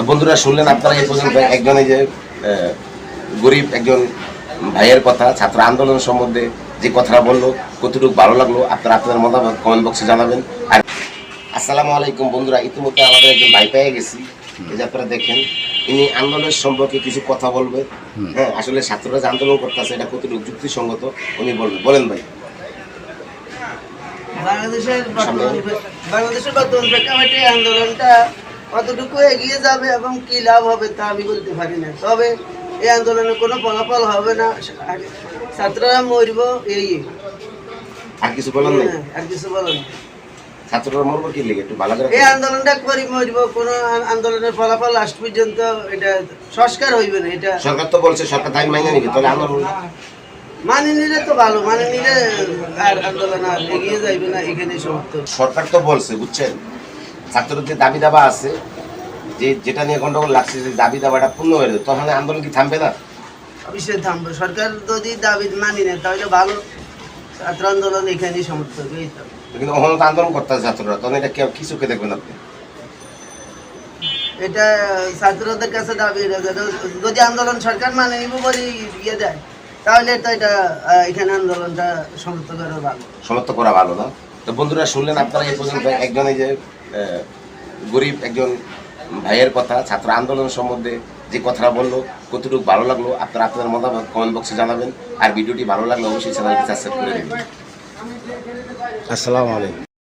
তো বন্ধুরা শুনলেন আপনারা এই পর্যন্ত একজন এই যে গরিব একজন ভাইয়ের কথা ছাত্র আন্দোলন সম্বন্ধে যে কথাটা বলল কতটুকু ভালো লাগল আপনারা আপনাদের মতামত কমেন্ট বক্সে জানাবেন। আর আসসালামু আলাইকুম বন্ধুরা ইতিমধ্যে আমাদের একজন ভাই পেয়ে গেছি। এই যে আপনারা দেখেন ইনি আন্দোলনের সম্পর্কে কিছু কথা বলবেন হ্যাঁ আসলে ছাত্ররা যে আন্দোলন করতেছে এটা কতটুকু যুক্তিসঙ্গত উনি বলবেন বলেন ভাই। বাংলাদেশের বাংলাদেশের বর্তমান প্রেক্ষাপটে আন্দোলনটা কতটুকু এগিয়ে যাবে এবং কি লাভ হবে তা আমি বলতে পারি না। তবে এই আন্দোলনে কোনো ফলাফল হবে না। ছাত্ররা মরব এই আর কিছু বলেন নাই? হ্যাঁ, আর কিছু বলেন ছাত্ররা মরবো কি লেগে? একটু ভালো করে এই আন্দোলনটা করি মরব। কোনো আন্দোলনের ফলাফল লাস্ট পর্যন্ত এটা সংস্কার হইবে না এটা সরকার তো বলছে সরকার দাবি মাইনে নিবে তাহলে আন্দোলন মানে নিলে তো ভালো মানে নিলে আর আন্দোলন আর এগিয়ে যাইবে না এখানে সমাপ্ত। সরকার তো বলছে বুঝছেন? ছাত্রদের যে দাবি দাবা আছে যে যেটা নিয়ে গন্ডগোল লাগছে যে দাবি দাবাটা পূর্ণ হয়ে যাবে তখন আন্দোলন কি থামবে না? অবশ্যই থামবে। সরকার যদি দাবি মানি নেয় তাহলে ভালো ছাত্র আন্দোলন এখানেই এই কিন্তু ওখানে তো আন্দোলন করতে আছে ছাত্ররা তখন এটা কি চোখে দেখবেন আপনি? এটা ছাত্রদের কাছে দাবি যদি আন্দোলন সরকার মানে নিব বলে ইয়ে দেয় তাহলে তো এটা এখানে আন্দোলনটা সমাপ্ত করা ভালো। সমাপ্ত করা ভালো না। তো বন্ধুরা শুনলেন আপনারা এই পর্যন্ত একজন যে গরিব একজন ভাইয়ের কথা, ছাত্র আন্দোলন সম্বন্ধে যে কথাটা বলল, কতটুকু ভালো লাগল, আপনারা আপনাদের মতামত কমেন্ট বক্সে জানাবেন। আর ভিডিওটি ভালো লাগলে অবশ্যই চ্যানেলটি সাবস্ক্রাইব করে দেবেন। আসসালামু আলাইকুম।